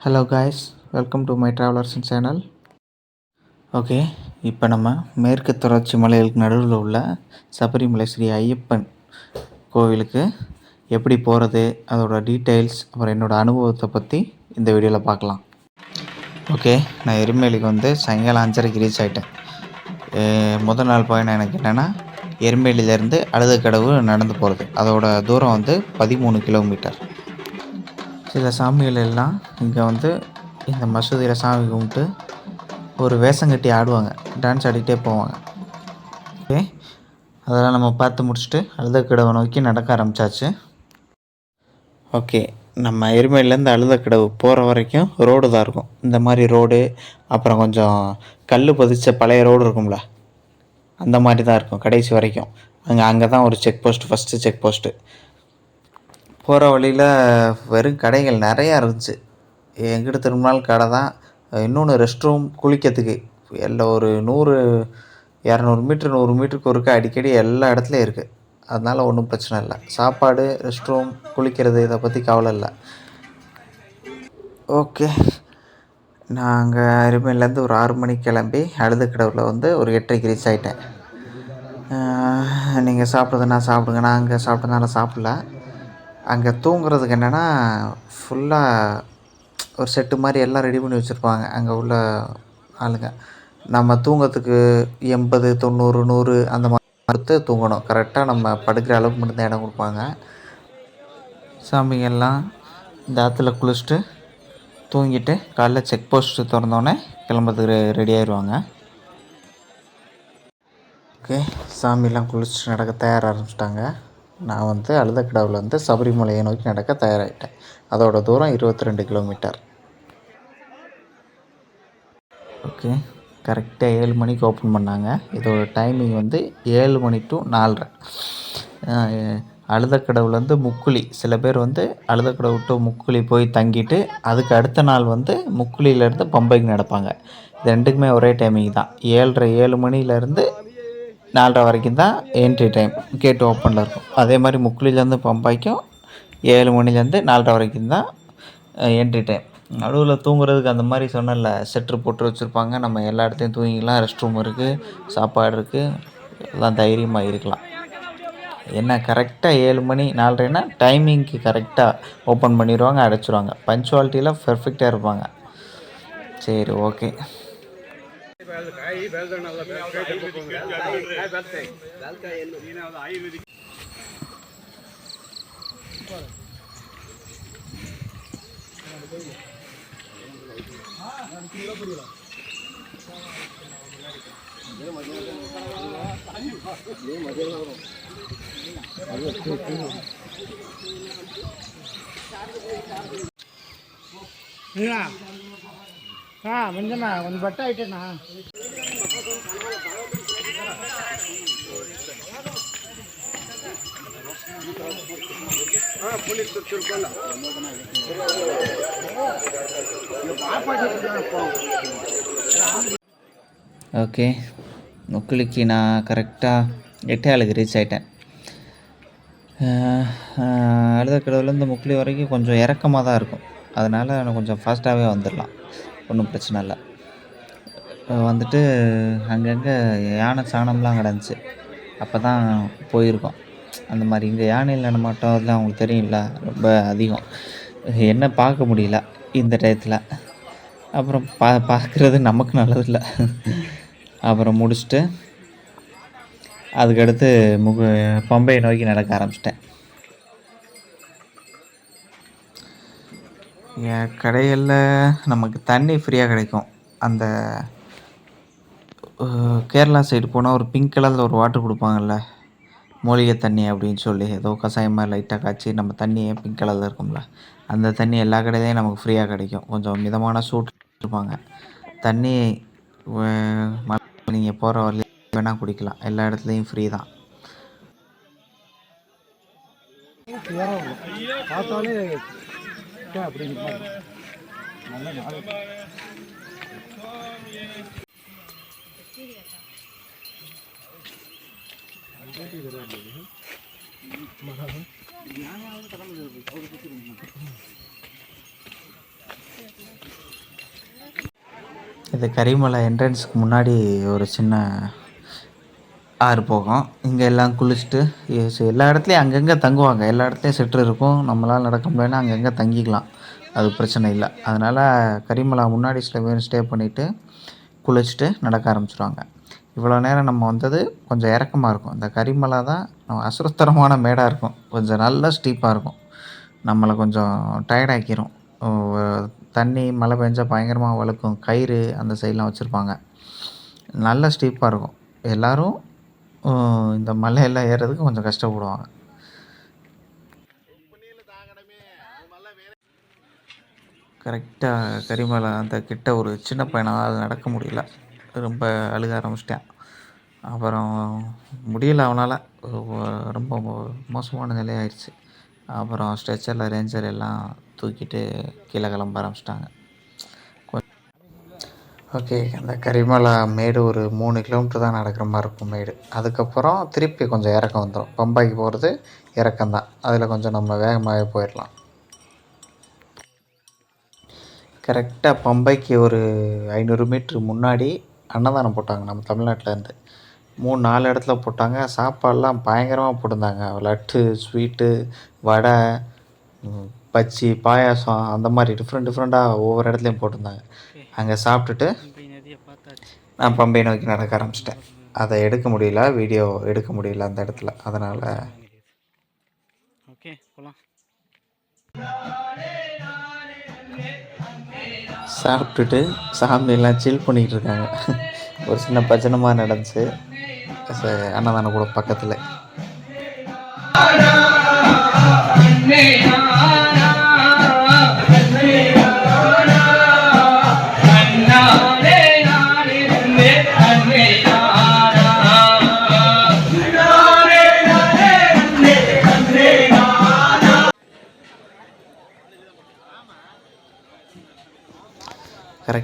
Hello guys welcome to my ட்ராவலர்ஸின் channel okay இப்போ நம்ம மேற்கு தொடர்ச்சி மலைகளுக்கு நடுவில் உள்ள சபரிமலை ஸ்ரீ ஐயப்பன் கோவிலுக்கு எப்படி போகிறது அதோட டீட்டெயில்ஸ் அப்புறம் என்னோடய அனுபவத்தை பற்றி இந்த வீடியோவில் பார்க்கலாம். ஓகே நான் எருமேலிக்கு வந்து சாயங்காலம் அஞ்சரைக்கு ரீச் ஆகிட்டேன் முதல் நாள் பயணம் எனக்கு என்னென்னா எருமேலியிலேருந்து அழுதக்கடவு நடந்து போகிறது அதோட தூரம் வந்து பதிமூணு கிலோமீட்டர் சில சாமிகள் எல்லாம் இங்கே வந்து இந்த மசூதியில் சாமி கும்பிட்டு ஒரு வேஷம் கட்டி ஆடுவாங்க. டான்ஸ் ஆடிக்கிட்டே போவாங்க. ஓகே அதெல்லாம் நம்ம பார்த்து முடிச்சுட்டு அழுதக்கடவை நோக்கி நடக்க ஆரம்பித்தாச்சு ஓகே நம்ம எருமையிலேருந்து அழுதக்கடவு போகிற வரைக்கும் ரோடு தான் இருக்கும். இந்த மாதிரி ரோடு அப்புறம் கொஞ்சம் கல் பதிச்ச பழைய ரோடு இருக்கும்ல அந்த மாதிரி தான் இருக்கும் கடைசி வரைக்கும். அங்கே அங்கே தான் ஒரு check post first check post போகிற வழியில் வெறும் கடைகள் நிறையா இருந்துச்சு. எங்கிட்ட திரும்பினாலும் கடை தான். இன்னொன்று ரெஸ்ட் ரூம் குளிக்கிறதுக்கு எல்லாம் ஒரு நூறு இரநூறு மீட்ரு நூறு மீட்டருக்கு ஒருக்க அடிக்கடி எல்லா இடத்துலையும் இருக்குது அதனால் ஒன்றும் பிரச்சனை இல்லை. சாப்பாடு ரெஸ்ட் ரூம் குளிக்கிறது இதை பற்றி கவலை இல்லை. ஓகே. நாங்கள் அருமையிலேருந்து ஒரு ஆறு மணிக்கு கிளம்பி அழுது கடவுளில் வந்து ஒரு எட்டரைக்கு ரீச் ஆகிட்டேன் நீங்கள் சாப்பிட்றதுனா சாப்பிடுங்க. நான் அங்கே சாப்பிட்டதுனால சாப்பிட்ல. அங்கே தூங்குறதுக்கு என்னென்னா ஃபுல்லாக ஒரு செட்டு மாதிரி எல்லாம் ரெடி பண்ணி வச்சுருப்பாங்க அங்கே உள்ள ஆளுங்க. நம்ம தூங்கிறதுக்கு எண்பது தொண்ணூறு நூறு அந்த மாதிரி பார்த்து தூங்கணும். கரெக்டாக நம்ம படுக்கிற அளவுக்கு மட்டும்தான் இடம் கொடுப்பாங்க. சாமிங்கெல்லாம் இந்த ஆற்றுல குளிச்சுட்டு தூங்கிட்டு காலைல செக் போஸ்ட்டு திறந்தோடனே கிளம்புறதுக்கு ரெடி ஆயிடுவாங்க ஓகே சாமிலாம் குளிச்சுட்டு நடக்க தயார ஆரம்பிச்சிட்டாங்க. நான் வந்து அழுத வந்து சபரிமலையை நோக்கி நடக்க தயாராகிட்டேன் அதோட தூரம் இருபத்தி ரெண்டு கிலோமீட்டர். ஓகே கரெக்டாக ஏழு மணிக்கு ஓப்பன் பண்ணாங்க. இதோட டைமிங் வந்து ஏழு மணி டு நாலரை. அழுதக்கடவுலேருந்து முக்குழி சில பேர் வந்து அழுதக்கடவு டு முக்குழி போய் தங்கிட்டு அதுக்கு அடுத்த நாள் வந்து முக்குழியிலேருந்து பம்பைக்கு நடப்பாங்க. இது ரெண்டுக்குமே ஒரே டைமிங் தான். ஏழரை ஏழு மணிலேருந்து நாலரை வரைக்கும் தான் என்ட்ரி டைம் கேட் ஓப்பனில் இருக்கும். அதே மாதிரி முக்குளிலேருந்து பம்பாய்க்கும் ஏழு மணிலேருந்து நாலரை வரைக்கும் தான் என்ட்ரி டைம் நடுவில் தூங்குறதுக்கு அந்த மாதிரி சொன்னல செட்ரு போட்டு வச்சுருப்பாங்க. நம்ம எல்லா இடத்தையும் தூங்கிக்கலாம். ரெஸ்ட் ரூம் இருக்குது சாப்பாடு இருக்குது எல்லாம் தைரியமாக இருக்கலாம். என்ன கரெக்டாக ஏழு மணி நாலரைனா டைமிங்க்கு கரெக்டாக ஓப்பன் பண்ணிடுவாங்க அடைச்சிடுவாங்க பஞ்சுவாலிட்டியில் பர்ஃபெக்டாக இருப்பாங்க. சரி ஓகே ಕಾಯಿ ಬೆಳೆದಣ್ಣಲ್ಲ ಕಾಯಿ ಬೆಳ್ತಾಯಿ ಬೆಳ್ತಾಯಿ ಏನಾದ್ರು ಆಯುರ್ವೇದಿಕ್ ಮಜಾ ಹಾಂ ಮಂಜಣ್ಣ ಒಂದು ಬಟ್ಟೆ ಐಟೇನಾ ஓகே முக்குளிக்கு நான் கரெக்டாக எட்டையாளுக்கு ரீச் ஆகிட்டேன் அழுதக்கடவுலேருந்து முக்குளி வரைக்கும் கொஞ்சம் இறக்கமாக தான் இருக்கும் அதனால் நான் கொஞ்சம் ஃபாஸ்ட்டாகவே வந்துடலாம் ஒன்றும் பிரச்சனை இல்லை. வந்துட்டு அங்கங்கே யானை சாணம்லாம் கிடந்துச்சு அப்போ தான் போயிருக்கோம். அந்த மாதிரி இங்கே யானையில் நடமாட்டம் அதெல்லாம் அவங்களுக்கு தெரியும்ல ரொம்ப அதிகம். என்ன பார்க்க முடியல இந்த டயத்தில். அப்புறம் பா பார்க்குறது நமக்கு நல்லதில்லை. அப்புறம் முடிச்சுட்டு அதுக்கடுத்து முகு பம்பையை நோக்கி நடக்க ஆரம்பிச்சிட்டேன். என் கடைகளில் நமக்கு தண்ணி ஃப்ரீயாக கிடைக்கும். அந்த கேரளா சைடு போனால் ஒரு பிங்க் கலரில் ஒரு வாட்டர் கொடுப்பாங்கள்ல மூலிகை தண்ணி அப்படின்னு சொல்லி ஏதோ கசாயமாக லைட்டாக காய்ச்சி நம்ம தண்ணியே பிங்க் கலரில் இருக்கும்ல அந்த தண்ணி எல்லா கடையிலையும் நமக்கு ஃப்ரீயாக கிடைக்கும். கொஞ்சம் மிதமான சூட் இருப்பாங்க தண்ணி நீங்கள் போகிற வரல வேணால் குடிக்கலாம். எல்லா இடத்துலையும் ஃப்ரீ தான். பார்த்தாலே கரெக்டாக அப்படிங்கிற நல்ல நாள் இது கரிமலை என்ட்ரன்ஸுக்கு முன்னாடி ஒரு சின்ன ஆறு போகும். இங்கே எல்லாம் குளிச்சுட்டு எல்லா இடத்துலையும் அங்கங்கே தங்குவாங்க. எல்லா இடத்துலையும் செட்டு இருக்கும். நம்மளால் நடக்க முடியலன்னா அங்கங்கே தங்கிக்கலாம். அது பிரச்சனை இல்லை. அதனால் கரிமலா முன்னாடி சில பேர் ஸ்டே பண்ணிவிட்டு குளிச்சுட்டு நடக்க ஆரம்பிச்சிடுவாங்க இவ்வளோ நேரம் நம்ம வந்தது கொஞ்சம் இறக்கமாக இருக்கும். இந்த கரிமலை தான் அசுரத்தரமான மேடாக இருக்கும். கொஞ்சம் நல்லா ஸ்டீப்பாக இருக்கும். நம்மளை கொஞ்சம் டயர்டாக்கிரும் தண்ணி மழை பெஞ்சால் பயங்கரமாக வழுக்கும். கயிறு அந்த சைட்லாம் வச்சுருப்பாங்க. நல்ல ஸ்டீப்பாக இருக்கும். எல்லோரும் இந்த மலையெல்லாம் ஏறுறதுக்கு கொஞ்சம் கஷ்டப்படுவாங்க. கரெக்டாக கரிமலை அந்த கிட்ட ஒரு சின்ன பையனால் நடக்க முடியல. ரொம்ப அழுக ஆரம்பிச்சிட்டேன். அப்புறம் முடியல அவனால். ரொம்ப மோசமான நிலையாயிடுச்சு. அப்புறம் ஸ்ட்ரெச்சரில் ரேஞ்சர் எல்லாம் தூக்கிட்டு கீழே கிளம்ப ஆரம்பிச்சிட்டாங்க. ஓகே அந்த கரிமலை மேடு ஒரு மூணு கிலோமீட்டர் தான் நடக்கிற மாதிரி இருக்கும் மேடு. அதுக்கப்புறம் திருப்பி கொஞ்சம் இறக்கம் வந்துடும் பம்பாய்க்கு போகிறது இறக்கம் தான். அதில் கொஞ்சம் நம்ம வேகமாகவே போயிடலாம் கரெக்டாக பம்பைக்கு ஒரு ஐநூறு மீட்ரு முன்னாடி அன்னதானம் போட்டாங்க நம்ம தமிழ்நாட்டிலேருந்து மூணு நாலு இடத்துல போட்டாங்க. சாப்பாடெலாம் பயங்கரமாக போட்டிருந்தாங்க. லட்டு ஸ்வீட்டு வடை பச்சி பாயாசம் அந்த மாதிரி டிஃப்ரெண்ட் டிஃப்ரெண்ட்டாக ஒவ்வொரு இடத்துலையும் போட்டிருந்தாங்க. அங்கே சாப்பிட்டுட்டு நான் பம்பை நோக்கி நடக்க ஆரம்பிச்சிட்டேன். அதை எடுக்க முடியல வீடியோ எடுக்க முடியல அந்த இடத்துல. அதனால் ஓகே போகலாம் சாப்பிட்டுட்டு சாமியெல்லாம் சில் பண்ணிக்கிட்டு இருக்காங்க. ஒரு சின்ன பஜனமாக நடந்துச்சு. அன்னதானம் கூட பக்கத்தில்.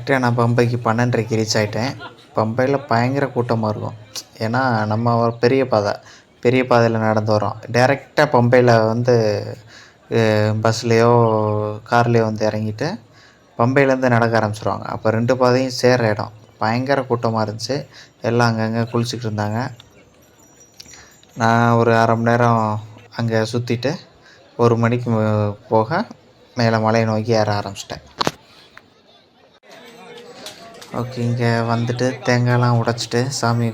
கரெக்டாக நான் பம்பைக்கு பன்னெண்டரைக்கு ரீச் ஆகிட்டேன் பம்பையில் பயங்கர கூட்டமாக இருக்கும். ஏன்னா நம்ம ஒரு பெரிய பாதை. பெரிய பாதையில் நடந்து வரோம் டேரெக்டாக பம்பையில் வந்து பஸ்லேயோ கார்லேயோ வந்து இறங்கிட்டு பம்பையிலேருந்து நடக்க ஆரம்பிச்சிருவாங்க. அப்போ ரெண்டு பாதையும் சேர்கிற இடம் பயங்கர கூட்டமாக இருந்துச்சு. எல்லாம் அங்கங்கே குளிச்சுட்டு இருந்தாங்க. நான் ஒரு அரை மணி நேரம் அங்கே சுற்றிட்டு ஒரு மணிக்கு போக மேலே மலையை நோக்கி ஏற ஆரம்பிச்சிட்டேன். ஓகே இங்கே வந்துட்டு தேங்காயெலாம் உடைச்சிட்டு சாமி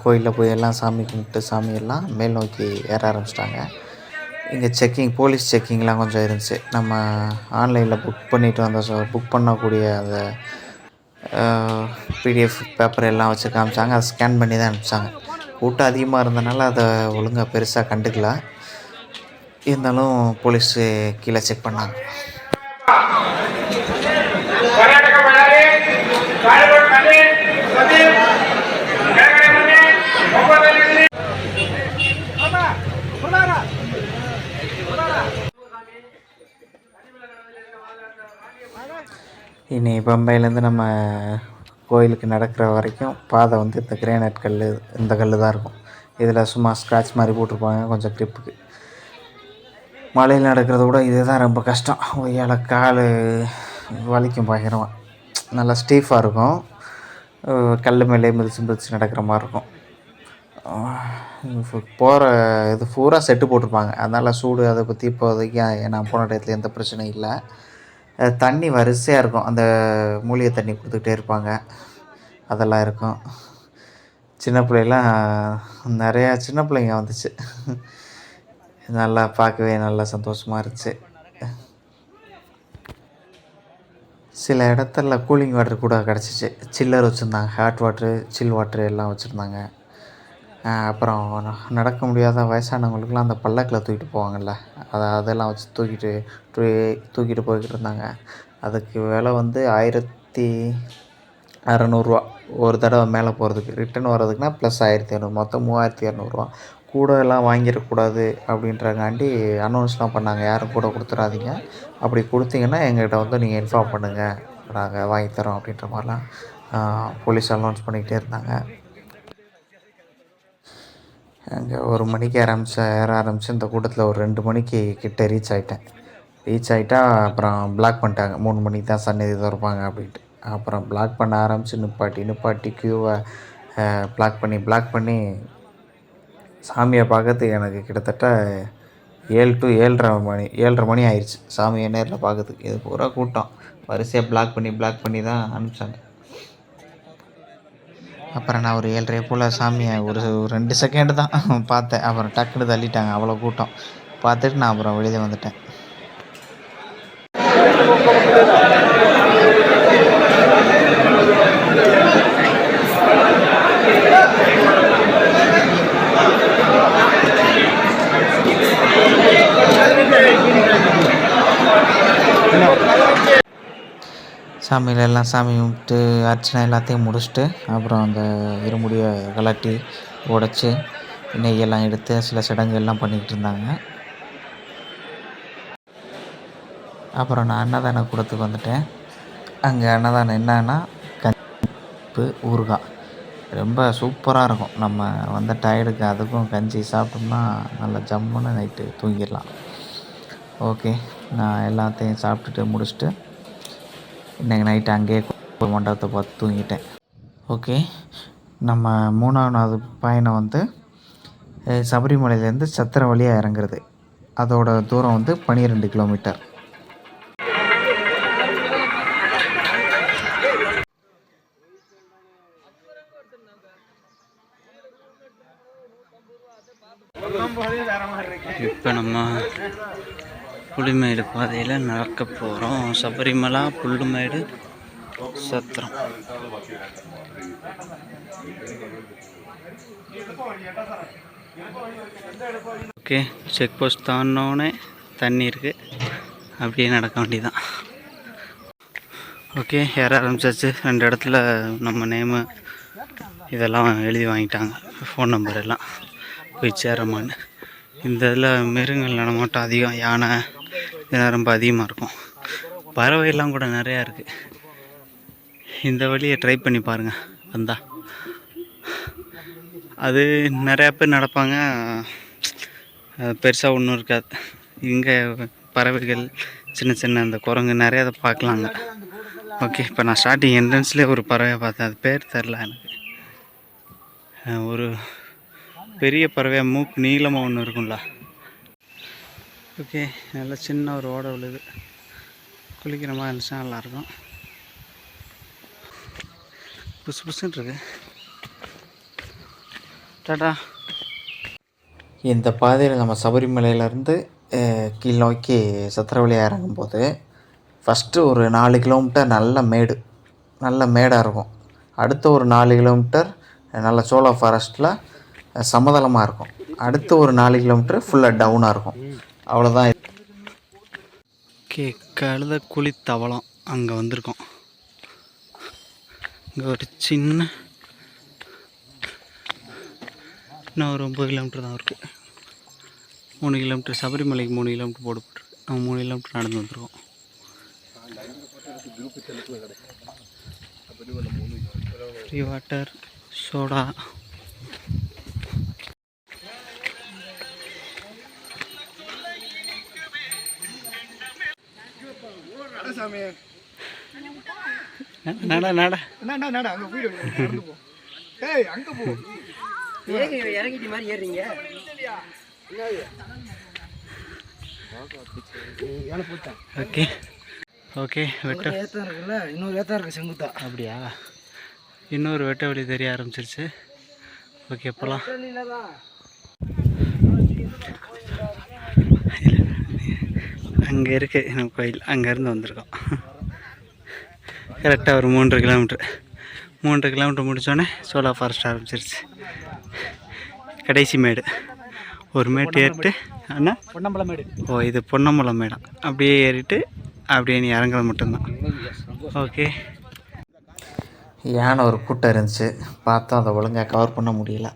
கோயிலில் போய் எல்லாம் சாமி கும்பிட்டு சாமியெல்லாம் மேல் நோக்கி ஏற ஆரம்பிச்சிட்டாங்க. இங்கே செக்கிங் போலீஸ் செக்கிங்லாம் கொஞ்சம் இருந்துச்சு. நம்ம ஆன்லைனில் புக் பண்ணிவிட்டு வந்த புக் பண்ணக்கூடிய அந்த பிடிஎஃப் பேப்பர் எல்லாம் வச்சு காமிச்சாங்க. அதை ஸ்கேன் பண்ணி தான் அனுப்பிச்சாங்க. கூட்டம் அதிகமாக இருந்தனால அதை ஒழுங்காக பெருசாக கண்டுக்கல. இருந்தாலும் போலீஸு கீழே செக் பண்ணாங்க. இனி பம்பையிலேருந்து நம்ம கோயிலுக்கு நடக்கிற வரைக்கும் பாதை வந்து இந்த கிரேனைட் கல் இந்த கல் தான் இருக்கும். இதில் சும்மா ஸ்க்ராட்ச் மாதிரி போட்டிருப்பாங்க கொஞ்சம் க்ரிப்புக்கு மலையில் நடக்கிறத விட இதே தான் ரொம்ப கஷ்டம். ஒய்யால் கால் வலிக்கும் பயங்கரமாக நல்லா ஸ்டீஃபாக இருக்கும். கல் மேலே மிதிச்சு மிதிச்சு நடக்கிற மாதிரி இருக்கும். போகிற இது பூரா செட்டு போட்டிருப்பாங்க. அதனால் சூடு அதை பற்றி இப்போதைக்கு நான் போன டயத்தில் எந்த பிரச்சனையும் இல்லை. தண்ணி வரிசையாக இருக்கும். அந்த மூலிகை தண்ணி கொடுத்துக்கிட்டே இருப்பாங்க. அதெல்லாம் இருக்கும். சின்ன பிள்ளைலாம் நிறையா சின்ன பிள்ளைங்க வந்துச்சு. நல்லா பார்க்கவே நல்லா சந்தோஷமாக இருந்துச்சு. சில இடத்துல கூலிங் வாட்டர் கூட கிடச்சிச்சு. சில்லர் வச்சுருந்தாங்க. ஹாட் வாட்ரு சில் வாட்ரு எல்லாம் வச்சுருந்தாங்க. அப்புறம் நடக்க முடியாத வயசானவங்களுக்குலாம் அந்த பல்லக்கில் தூக்கிட்டு போவாங்கள்ல அதை அதெல்லாம் வச்சு தூக்கிட்டு தூக்கிட்டு போய்கிட்டு இருந்தாங்க. அதுக்கு விலை வந்து ஆயிரத்தி அறநூறுவா. ஒரு தடவை மேலே போகிறதுக்கு ரிட்டன் வர்றதுக்குனா ப்ளஸ் ஆயிரத்தி இரநூறு மொத்தம் மூவாயிரத்தி இரநூறுவா கூட எல்லாம் வாங்கிடக்கூடாது அப்படின்றங்காண்டி அனௌன்ஸ்லாம் பண்ணாங்க. யாரும் கூட கொடுத்துடாதீங்க அப்படி கொடுத்தீங்கன்னா எங்கள்கிட்ட வந்து நீங்கள் இன்ஃபார்ம் பண்ணுங்கள் நாங்கள் வாங்கித்தரோம் அப்படின்ற மாதிரிலாம் போலீஸ் அனௌன்ஸ் பண்ணிக்கிட்டே இருந்தாங்க. அங்கே ஒரு மணிக்கு ஆரம்பித்த ஏற ஆரம்பித்து இந்த கூட்டத்தில் ஒரு ரெண்டு மணிக்கு கிட்டே ரீச் ஆகிட்டேன் ரீச் ஆகிட்டா அப்புறம் பிளாக் பண்ணிட்டாங்க. மூணு மணிக்கு தான் சன்னதி திறப்பாங்க அப்படின்ட்டு. அப்புறம் பிளாக் பண்ண ஆரம்பித்து நிப்பாட்டி நிப்பாட்டி க்யூவை பிளாக் பண்ணி பிளாக் பண்ணி சாமியை பார்க்கறதுக்கு எனக்கு கிட்டத்தட்ட ஏழு டு ஏழரை மணி ஏழ்ரை மணி ஆயிடுச்சு சாமியை நேரில் பார்க்கறதுக்கு. இது பூரா கூட்டம். வரிசையாக பிளாக் பண்ணி பிளாக் பண்ணி தான் அனுப்பிச்சாங்க. அப்புறம் நான் ஒரு ஏழரை போல் சாமியை ஒரு ஒரு ரெண்டு செகண்டு தான். பார்த்தேன். அப்புறம் டக்குன்னு தள்ளிட்டாங்க. அவ்வளோ கூட்டம். பார்த்துட்டு நான் அப்புறம் வெளியே வந்துட்டேன். சாமியில் எல்லாம் சாமி கும்பிட்டு அர்ச்சனை எல்லாத்தையும் முடிச்சுட்டு அப்புறம் அந்த இருமுடிய கலட்டி உடச்சி நெய்யெல்லாம் எடுத்து சில சடங்குகள்லாம் பண்ணிக்கிட்டு இருந்தாங்க. அப்புறம் நான் அன்னதான கூடத்துக்கு வந்துட்டேன். அங்கே அன்னதானம் என்னன்னா கஞ்சி ஊறுகாய் ரொம்ப சூப்பராக இருக்கும். நம்ம வந்த டயர்டுக்கு அதுக்கும் கஞ்சி சாப்பிட்டோம்னா நல்லா ஜம்முன்னு நைட்டு தூங்கிடலாம். ஓகே நான் எல்லாத்தையும் சாப்பிட்டுட்டு முடிச்சுட்டு இன்றைக்கி நைட்டு அங்கேயே ஒரு மண்டபத்தை பார்த்து தூங்கிட்டேன். ஓகே நம்ம மூணாவது பயணம் வந்து சபரிமலையிலேருந்து சத்திரம் வழியாக இறங்குறது. அதோட தூரம் வந்து பன்னிரெண்டு கிலோமீட்டர் இப்போ நம்ம புலிமேடு பாதையில் நடக்க போகிறோம் Sabarimala Pullumedu Sathram. Okay check post தாண்டினோடனே தண்ணி இருக்குது அப்படியே நடக்க வேண்டியதான் ஓகே ஏற ஆரம்பிச்சாச்சு? ரெண்டு இடத்துல நம்ம நேமு இதெல்லாம் எழுதி வாங்கிட்டாங்க. ஃபோன் நம்பர் எல்லாம். போய் சேரமான்னு. இந்த இதில் மிருகங்கள் நடமாட்டம் அதிகம். யானை இதெல்லாம் ரொம்ப அதிகமாக இருக்கும். பறவையெல்லாம் கூட நிறையா இருக்குது இந்த வழியை ட்ரை பண்ணி பாருங்கள் வந்தா. அது நிறையா பேர் நடப்பாங்க. பெருசாக ஒன்றும் இருக்காது. இங்கே பறவைகள் சின்ன சின்ன அந்த குரங்கு நிறையா அதை பார்க்கலாங்க. ஓகே இப்போ நான் ஸ்டார்டிங் என்ட்ரன்ஸ்லேயே ஒரு பறவையை பார்த்தேன். அது பேர் தெரில எனக்கு. ஒரு பெரிய பறவையாக மூக்கு நீளமாக ஒன்று இருக்கும்ல. ஓகே நல்லா சின்ன ஒரு ஓடை விழுது. குளிக்கிற மாதிரி இருந்துச்சுன்னா நல்லாயிருக்கும். புசு புசுன்னு இருக்கு. டாடா. இந்த பாதையில் நம்ம சபரிமலையிலேருந்து கீழ் நோக்கி சத்திரவழியாக இறங்கும்போது ஃபஸ்ட்டு ஒரு நாலு கிலோமீட்டர் நல்ல மேடு நல்ல மேடாக இருக்கும். அடுத்த ஒரு நாலு கிலோமீட்டர் நல்ல சோளா ஃபாரஸ்ட்டில் சமதளமாக இருக்கும். அடுத்து ஒரு நாலு கிலோமீட்டர் ஃபுல்லாக டவுனாக இருக்கும். அவ்வளோதான் ஓகே கழுத குழி தவளம் அங்கே வந்திருக்கோம். இங்கே ஒரு சின்ன இன்னும் ஒரு ஒம்பது கிலோமீட்டர் தான் இருக்குது மூணு கிலோமீட்டர் சபரிமலைக்கு மூணு கிலோமீட்டர் போட்டு போட்டுருக்கு மூணு கிலோமீட்டர் நடந்து வந்திருக்கோம். ஃப்ரீ வாட்டர் சோடா நட நட என்னடா நடா அங்கே போயிடு போ. ஏய் அங்கே போ. இறங்கிட்டு மாதிரி ஏறுறீங்க. ஏழை போட்டேன் ஓகே. ஓகே வெட்ட. ஏத்தம் இருக்குல்ல இன்னொரு ஏத்தம் இருக்கு செங்குத்தா. அப்படியா? இன்னொரு வெட்ட வழி தெரிய ஆரம்பிச்சிருச்சு. ஓகே போகலாம் அங்கே இருக்கு நம்ம கோயில். அங்கேருந்து வந்திருக்கோம். கரெக்டாக ஒரு மூன்று கிலோமீட்ரு மூன்று கிலோமீட்டர் முடித்தோடனே சோலா ஃபாரஸ்ட் ஆரம்பிச்சிருச்சு. கடைசி மேடு. ஒரு மேட்டு ஏறிட்டு அண்ணா? பொன்னம்பலம் மேடு. ஓ இது பொன்னம்பலம் மேடம் அப்படியே ஏறிட்டு அப்படியே நீ இறங்குறது மட்டும்தான். ஓகே. யானை ஒரு கூட்டம் இருந்துச்சு? பார்த்தோம் அதை ஒழுங்காக கவர் பண்ண முடியல.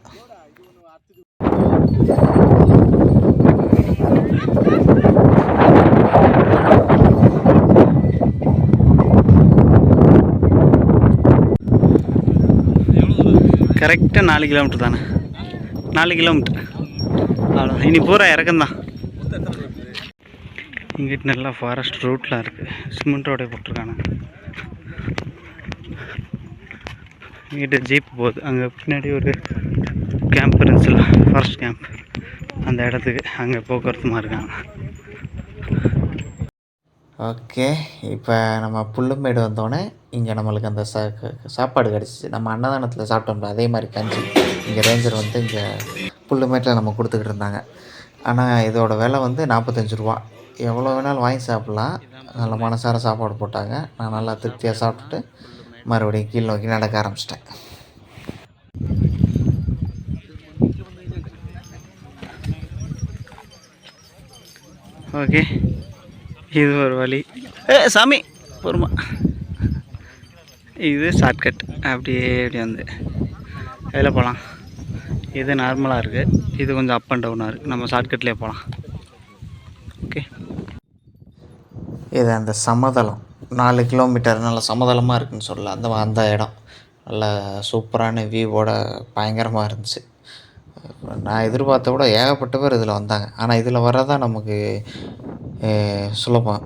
கரெக்டாக நாலு கிலோமீட்டர் தானே. நாலு கிலோமீட்டர் அவ்வளோ இனி பூரா இறக்கம்தான். இங்கிட்டு நல்லா ஃபாரஸ்ட் ரூட்லாம் இருக்குது சிமெண்ட் ரோடே போட்டிருக்காங்க இங்கிட்ட ஜீப் போகுது. அங்கே பின்னாடி ஒரு கேம்ப் இருந்துச்சுல ஃபாரஸ்ட் கேம்ப் அந்த இடத்துக்கு அங்கே போக்குவரத்துமாக இருக்காங்க ஓகே இப்போ நம்ம புல்லுமேடு வந்தோடனே இங்கே நம்மளுக்கு அந்த சா சாப்பாடு கிடச்சிச்சு. நம்ம அன்னதானத்தில் சாப்பிட்டோம்ல அதே மாதிரி கஞ்சி. இங்கே ரேஞ்சர் வந்து இங்கே புல்லுமேட்டில் நம்ம கொடுத்துக்கிட்டு இருந்தாங்க. ஆனால் இதோட விலை வந்து நாற்பத்தஞ்சு ரூபா. எவ்வளோ வேணாலும் வாங்கி சாப்பிட்லாம். நல்ல மனசார சாப்பாடு போட்டாங்க. நான் நல்லா திருப்தியாக சாப்பிட்டுட்டு மறுபடியும் கீழ் நோக்கி நடக்க ஆரம்பிச்சிட்டேன். ஓகே. இது ஒரு வழி. ஏ சாமி பொறுமா. இது ஷார்ட்கட் அப்படியே இப்படி வந்து. இதில் போகலாம் இது நார்மலாக இருக்குது இது கொஞ்சம் அப் அண்ட் டவுனாக இருக்குது நம்ம ஷார்ட்கட்லேயே போகலாம் ஓகே இது அந்த சமதளம். நாலு கிலோமீட்டர் நல்ல சமதளமாக இருக்குன்னு சொல்லலாம். அந்த அந்த இடம். நல்ல சூப்பரான வியூவோட பயங்கரமாக இருந்துச்சு. நான் எதிர்பார்த்த விட ஏகப்பட்ட பேர் இதில் வந்தாங்க. ஆனால் இதில் வர்றதான் நமக்கு சுலபம்.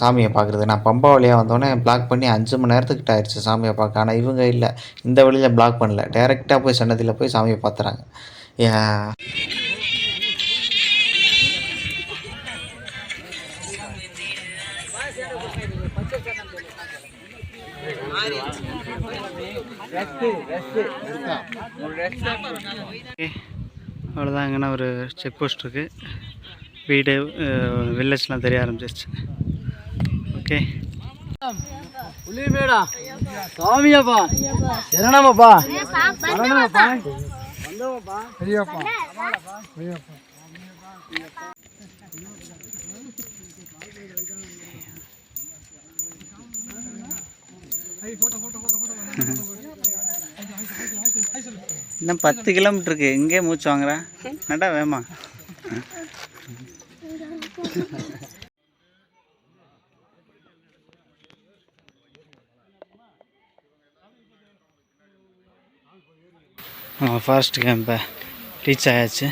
சாமியை பார்க்குறது. நான் பம்பா வழியாக வந்தோடனே பிளாக் பண்ணி அஞ்சு மணி நேரத்துக்கிட்ட ஆயிடுச்சு சாமியை பார்க்க. ஆனால் இவங்க இல்லை. இந்த வழியில் பிளாக் பண்ணல. டேரெக்டாக போய் சன்னதியில் போய் சாமியை பார்த்துறாங்க. ஏன் எங்கன்னா ஒரு செக் போஸ்ட் இருக்குது வீடு வில்லேஜ்லாம் தெரிய ஆரம்பிச்சிருச்சு. ஓகே புலிமேடா. சாமியாப்பா. சரணமாப்பா. சரணமாப்பா. பெரியப்பா. பெரியப்பா. இன்னும் பத்து கிலோமீட்டர் இருக்கு எங்கே மூச்சு வாங்குறேன் நடா வேமா? நம்ம ஃபாரஸ்ட் கேம்பை ரீச் ஆயாச்சு.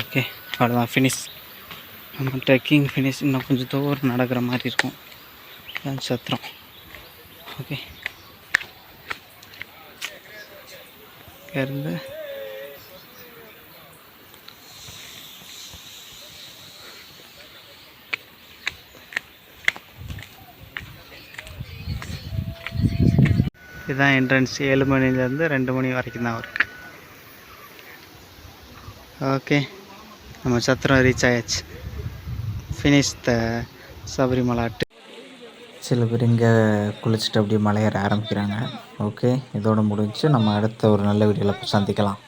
ஓகே அவ்வளோதான் ஃபினிஷ் நம்ம ட்ரெக்கிங் ஃபினிஷ் இன்னும் கொஞ்சம் தூரம் நடக்கிற மாதிரி இருக்கும். சத்திரம். ஓகே இருந்து இதுதான் என்ட்ரன்ஸ் ஏழு மணிலேருந்து ரெண்டு மணி வரைக்கும் தான் இருக்கு ஓகே நம்ம சத்திரம் ரீச் ஆயாச்சு. ஃபினிஷ் த சபரிமலாட்டு சில பேர் இங்கே குளிச்சுட்டு அப்படியே மலையேற ஆரம்பிக்கிறாங்க. ஓகே இதோட முடிஞ்சு நம்ம அடுத்த ஒரு நல்ல வீடியோவில் சந்திக்கலாம்.